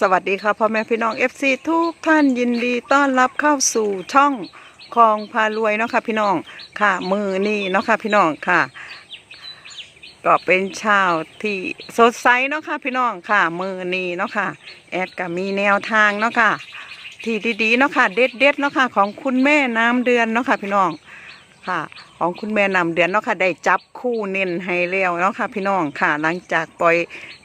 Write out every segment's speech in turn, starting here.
สวัสดีค่ะพ่อแม่พี่น้อง FC ทุกท่านยินดีต้อนรับเข้าสู่ช่องคลองพารวยเนาะค่ะพี่น้องค่ะ มือนี่เนาะค่ะพี่น้องค่ะ ก็เป็นช้าที่สดใสเนาะค่ะพี่น้องค่ะ มือนี้เนาะค่ะ แอดก็มีแนวทางเนาะค่ะ ที่ดีๆเนาะค่ะ เด็ดๆเนาะค่ะ ของคุณแม่น้ำเดือนเนาะค่ะพี่น้อง ค่ะ ของคุณแม่นำเดือนเนาะค่ะ ได้จับคู่เน้นให้แล้วเนาะค่ะ พี่น้องค่ะ หลังจากปล่อย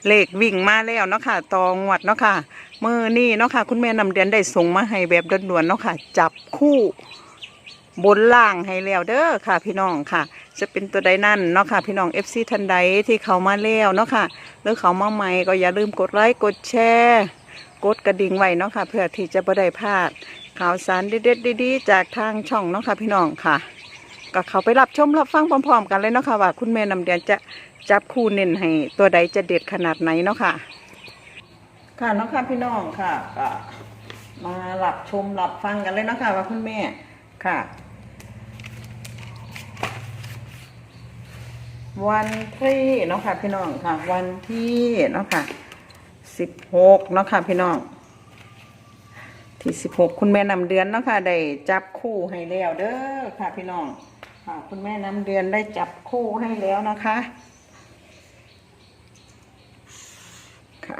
เลขวิ่งมาแล้วเนาะค่ะตองวัดเนาะค่ะเมื่อนี่เนาะค่ะ คุณแม่นำเดือนได้ส่งมาให้แบบด่วนๆเนาะค่ะ จับคู่บนล่างให้แล้วเด้อค่ะ พี่น้องค่ะ จะเป็นตัวใดนั่นเนาะค่ะ พี่น้อง FC ทันใดที่เขามาแล้วเนาะค่ะหรือเขามาใหม่ก็อย่าลืมกดไลค์กดแชร์กดกระดิ่งไว้เนาะค่ะ เพื่อที่จะไม่ได้พลาดข่าวสารเด็ดๆดีๆจากทางช่องเนาะค่ะ พี่น้องค่ะ ก็เขาไปรับชมรับฟังพร้อม ๆ กันเลยเนาะค่ะว่าคุณแม่นำเดือนจะจับคู่เน้นให้ตัวใดจะเด็ดขนาดไหนเนาะค่ะ ค่ะเนาะค่ะพี่น้องค่ะก็มาหลับชมหลับฟังกันเลยเนาะค่ะว่าคุณแม่ค่ะ วันที่เนาะค่ะพี่น้องค่ะ วันที่เนาะค่ะสิบหกเนาะค่ะพี่น้อง ที่สิบหกคุณแม่นำเดือนเนาะค่ะได้จับคู่ให้แล้วเด้อค่ะพี่น้องค่ะคุณแม่นำเดือนได้จับคู่ให้แล้วนะคะค่ะ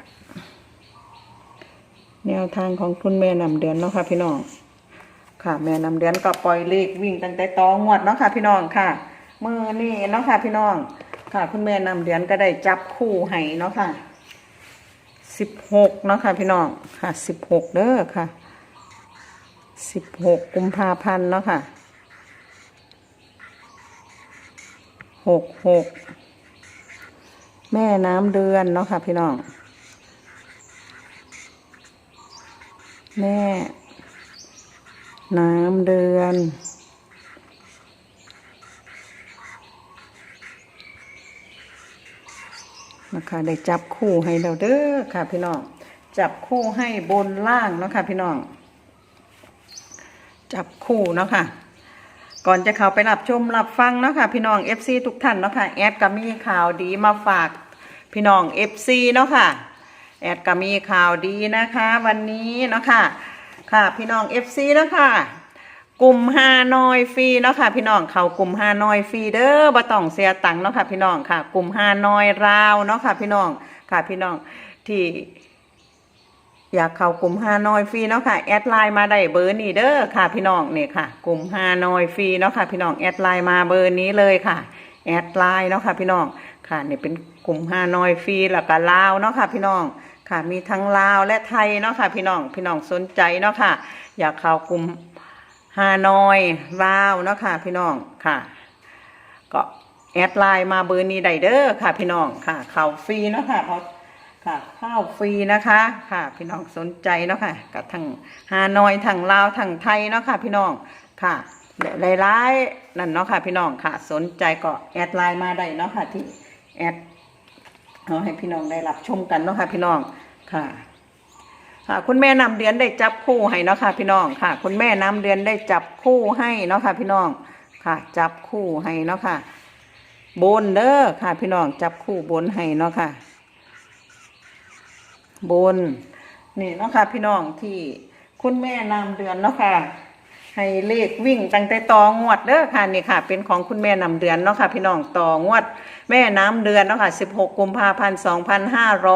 แนวทางของคุณแม่นำเดือนเนาะค่ะพี่น้องค่ะ แม่นำเดือนก็ปล่อยเลขวิ่งตั้งแต่ตองวดเนาะค่ะพี่น้องค่ะมือนี่เนาะค่ะพี่น้องค่ะ คุณแม่นำเดือนก็ได้จับคู่ให้เนาะค่ะสิบหกเนาะค่ะพี่น้องค่ะสิบหกเด้อค่ะ สิบหกกุมภาพันธ์เนาะค่ะหกหกแม่น้ำเดือนเนาะค่ะพี่น้อง แม่ น้ำเดือนนะคะได้จับคู่ให้เราเด้อค่ะพี่น้อง จับคู่ให้บนล่างเนาะค่ะพี่น้อง จับคู่เนาะค่ะ ก่อนจะเข้าไปรับชมรับฟังเนาะค่ะ พี่น้อง FC ทุกท่านเนาะค่ะแอดก็มีข่าวดีมาฝากพี่น้อง FC เนาะค่ะ แอดก็มีข่าวดีนะคะ วันนี้เนาะค่ะค่ะพี่น้อง FC เนาะค่ะกลุ่มฮานอยฟรีเนาะค่ะพี่น้องเขากลุ่มฮานอยฟรีเด้อบ่ต้องเสียตังค์เนาะค่ะพี่น้องค่ะ กลุ่มฮานอยราวเนาะค่ะพี่น้องค่ะพี่น้องที่ อยากเข้ากลุ่มฮานอยฟรีเนาะค่ะแอดไลน์มาได้เบอร์นี้เด้อค่ะพี่น้องเนี่ยค่ะ กลุ่มฮานอยฟรีเนาะค่ะพี่น้องแอดไลน์มาเบอร์นี้เลยค่ะแอดไลน์เนาะค่ะพี่น้องค่ะเนี่ยเป็นกลุ่มฮานอยฟรีแล้วก็ลาวเนาะค่ะพี่น้องค่ะมีทั้งลาวและไทยเนาะค่ะพี่น้องพี่น้องสนใจเนาะค่ะ อยากเข้ากลุ่มฮานอยลาวเนาะค่ะพี่น้องค่ะ ก็แอดไลน์มาเบอร์นี้ได้เด้อค่ะพี่น้องค่ะ เข้าฟรีเนาะค่ะเพราะ ค่ะข้าวฟรีนะคะค่ะพี่น้องสนใจเนาะค่ะกับทั้งฮานอยทั้งลาวทั้งไทยเนาะค่ะพี่น้องค่ะหลายๆนั่นเนาะค่ะพี่น้องค่ะ สนใจก็แอดไลน์มาได้เนาะค่ะที่แอดเอาให้พี่น้องได้รับชมกันเนาะค่ะพี่น้องค่ะค่ะคุณแม่นำเดือนได้จับคู่ให้เนาะค่ะพี่น้องค่ะ คุณแม่นำเดือนได้จับคู่ให้เนาะค่ะพี่น้องค่ะ จับคู่ให้เนาะค่ะบนเด้อค่ะ พี่น้องจับคู่บนให้เนาะค่ะ บน นี่เนาะค่ะพี่น้องที่คุณแม่นำเดือนเนาะค่ะ ให้เลขวิ่งตั้งแต่ตองวดเด้อค่ะนี่ค่ะ เป็นของคุณแม่นำเดือนเนาะค่ะพี่น้องตองวด แม่น้ำเดือนเนาะค่ะ 16 กุมภาพันธ์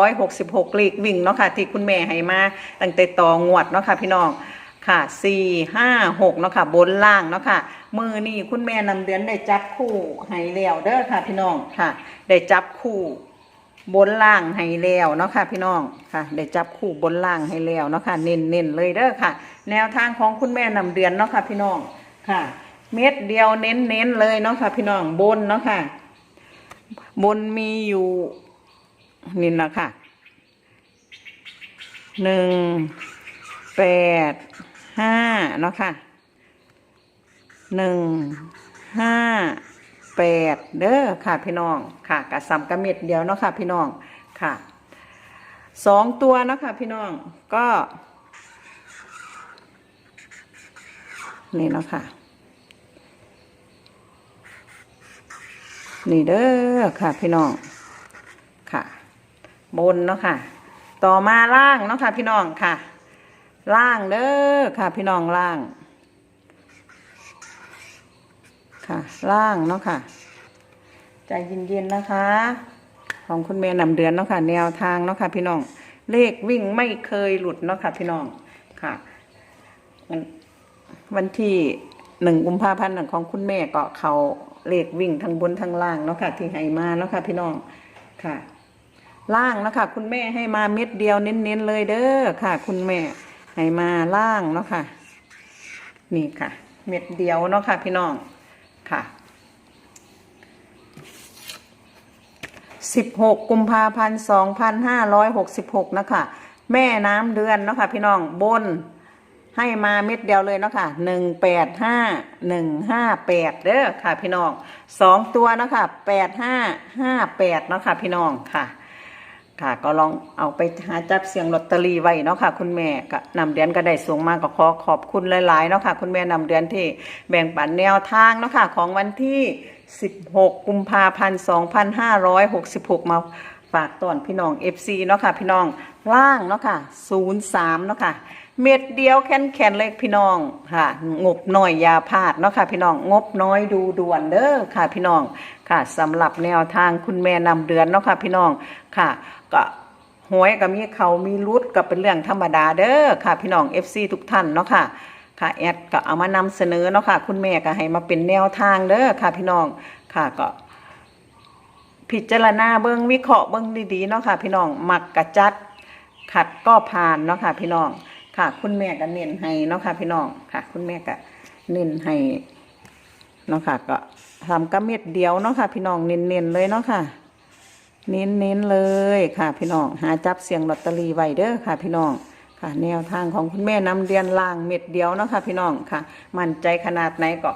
2566 เลขวิ่งเนาะค่ะ ที่คุณแม่ให้มาตั้งแต่ตองวดเนาะค่ะพี่น้องค่ะ4 5 6เนาะค่ะ บนล่างเนาะค่ะ มือนี่คุณแม่นำเดือนได้จับคู่ให้แล้วเด้อค่ะพี่น้องค่ะ ได้จับคู่ บนล่างให้แล้วเนาะค่ะพี่น้องค่ะได้จับคู่บนล่างให้แล้วเนาะค่ะเน้นเน้นเลยเด้อค่ะ แนวทางของคุณแม่นำเดือนเนาะค่ะพี่น้องค่ะ เม็ดเดียวเน้นเน้นเลยเนาะค่ะพี่น้องบนเนาะค่ะ บนมีอยู่นี่นะค่ะหนึ่งแปดห้าเนาะค่ะหนึ่งห้า แปดเด้อค่ะพี่น้องค่ะกระซำกระเม็ดเดียวเนาะค่ะพี่น้องค่ะสองตัวเนาะค่ะพี่น้องก็นี่เนาะค่ะ นี่เด้อค่ะพี่น้องค่ะ บนเนาะค่ะ ต่อมาล่างเนาะค่ะพี่น้องค่ะ ล่างเด้อค่ะพี่น้องล่าง ค่ะ ล่างเนาะค่ะ ใจเย็นๆนะคะ ของคุณแม่นำเดือนเนาะค่ะ แนวทางเนาะค่ะ พี่น้อง เลขวิ่งไม่เคยหลุดเนาะค่ะ พี่น้องค่ะ วันวันที่หนึ่งกุมภาพันธ์ของคุณแม่ก็เขาเลขวิ่งทั้งบนทั้งล่างเนาะค่ะ ที่ให้มาเนาะค่ะ พี่น้องค่ะ ล่างเนาะค่ะ คุณแม่ให้มาเม็ดเดียวเน้นๆเลยเด้อค่ะ คุณแม่ให้มาล่างเนาะค่ะ นี่ค่ะ เม็ดเดียวเนาะค่ะ พี่น้อง ค่ะ 16 กุมภาพันธ์2566 นะคะ แม่น้ำเดือนเนาะค่ะพี่น้องบนให้มาเม็ดเดียวเลยเนาะค่ะ185 158เด้อค่ะพี่น้องสองตัวเนาะค่ะ85 58เนาะค่ะพี่น้องค่ะ ค่ะก็ลองเอาไปหาจับเสียงลอตเตอรี่ไว้เนาะค่ะ คุณแม่ก็นำเดือนก็ได้สูงมากก็ขอขอบคุณหลายๆเนาะค่ะ คุณแม่นำเดือนที่แบ่งปันแนวทางเนาะค่ะ ของวันที่ 16 กุมภาพันธ์ 2566 มาฝากตอนพี่น้อง FC เนาะค่ะ พี่น้อง ล่างเนาะค่ะ03เนาะค่ะ เม็ดเดียวแค่นแคนเลยพี่น้องค่ะ งบน้อยยาพลาดเนาะค่ะ พี่น้อง งบน้อยดูด่วนเด้อค่ะ พี่น้องค่ะสำหรับแนวทางคุณแม่นำเดือนเนาะค่ะ พี่น้องค่ะ ก็หวยก็มีเขามีรุดก็เป็นเรื่องธรรมดาเด้อค่ะ พี่น้อง FC ทุกท่านเนาะค่ะค่ะแอดก็เอามานำเสนอเนาะค่ะคุณแม่ก็ให้มาเป็นแนวทางเด้อค่ะ พี่น้องค่ะก็พิจารณาเบิ้องวิเคราะห์เบิ้องดีๆเนาะค่ะ พี่น้องมักกระจัด ขัดก็ผ่านเนาะค่ะ พี่น้องค่ะ คุณแม่ก็เน้นให้เนาะค่ะ พี่น้องค่ะ คุณแม่ก็เน้นให้เนาะค่ะ ก็ทำกระเม็ดเดียวเนาะค่ะ พี่น้องเน้นๆเลยเนาะค่ะ เน้นๆเลยค่ะ พี่น้องหาจับเสียงลอตเตอรี่ไว้เด้อค่ะ พี่น้องค่ะ แนวทางของคุณแม่นำเรียนล่างเม็ดเดียวเนาะค่ะ พี่น้องค่ะ มั่นใจขนาดไหนก็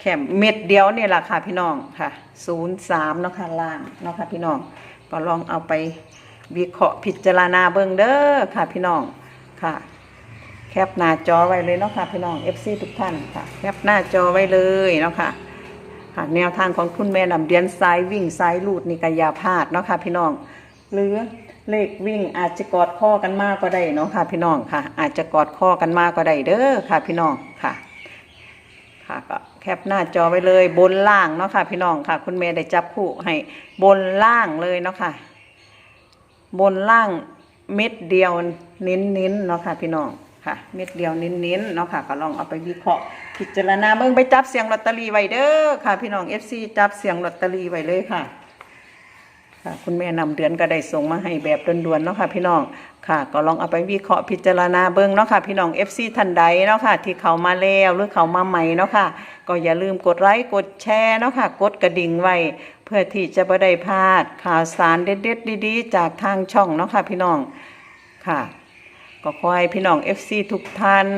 แค่เม็ดเดียวเนี่ยแหละค่ะพี่น้องค่ะ ศูนย์สามเนาะค่ะล่างเนาะค่ะพี่น้อง ก็ลองเอาไป วิเคราะห์พิจารณาเบิ่งเด้อค่ะพี่น้องค่ะ แคปหน้าจอไว้เลยเนาะค่ะพี่น้อง FC ทุกท่านค่ะ แคปหน้าจอไว้เลยเนาะค่ะค่ะ แนวทางของคุณแม่นำเดียนซ้ายวิ่งซ้ายลูดนี่ก็อย่าพลาดเนาะค่ะพี่น้อง หรือเลขวิ่งอาจจะกอดข้อกันมากก็ได้เนาะค่ะ พี่น้องค่ะ อาจจะกอดข้อกันมากก็ได้เด้อค่ะ พี่น้องค่ะ ค่ะก็แคปหน้าจอไว้เลยบนล่างเนาะค่ะ พี่น้องค่ะ คุณแม่ได้จับคู่ให้บนล่างเลยเนาะค่ะ บนล่างเม็ดเดียวเน้นๆเนาะค่ะพี่น้องค่ะ เม็ดเดียวเน้นๆเนาะค่ะก็ลองเอาไปวิเคราะห์พิจารณาเบิ่งไปจับเสียงลอตเตอรี่ไว้เด้อค่ะ พี่น้อง FC จับเสียงลอตเตอรี่ไว้เลยค่ะ ค่ะคุณแม่นำเดือนก็ได้ส่งมาให้แบบด่วนๆเนาะค่ะพี่น้องค่ะ ก็ลองเอาไปวิเคราะห์พิจารณาเบิ่งเนาะค่ะพี่น้อง FC ท่านใดเนาะค่ะ ที่เขามาแล้วหรือเขามาใหม่เนาะค่ะ ก็อย่าลืมกดไลค์กดแชร์เนาะค่ะ กดกระดิ่งไว้ เพื่อที่จะไม่ได้พลาดข่าวสารเด็ดๆดีๆ จากทางช่องเนาะค่ะพี่น้องค่ะ ก็ขอให้พี่น้อง FC ทุกท่าน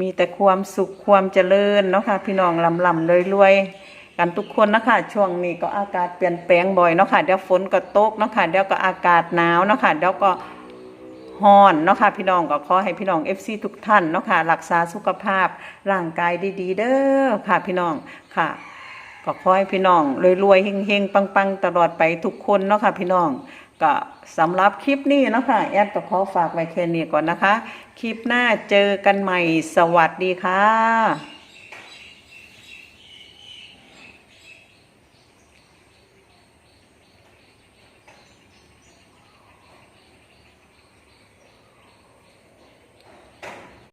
มีแต่ความสุขความเจริญเนาะค่ะพี่น้องลำลำรวยๆ กันทุกคนนะคะช่วงนี้ก็อากาศเปลี่ยนแปลงบ่อยเนาะค่ะเดี๋ยวฝนก็ตกเนาะค่ะเดี๋ยวก็อากาศหนาวเนาะค่ะเดี๋ยวก็ฮ้อนเนาะค่ะพี่น้องก็ขอให้พี่น้อง FC ทุกท่านเนาะค่ะรักษาสุขภาพร่างกายดีๆ เด้อค่ะพี่น้องค่ะก็ขอให้พี่น้องรวยๆเฮงๆปังๆ ตลอดไปทุกคนเนาะค่ะพี่น้องก็สำหรับคลิปนี้นะค่ะแอดก็ขอฝากไว้แค่นี้ก่อนนะคะ คลิปหน้าเจอกันใหม่สวัสดีค่ะ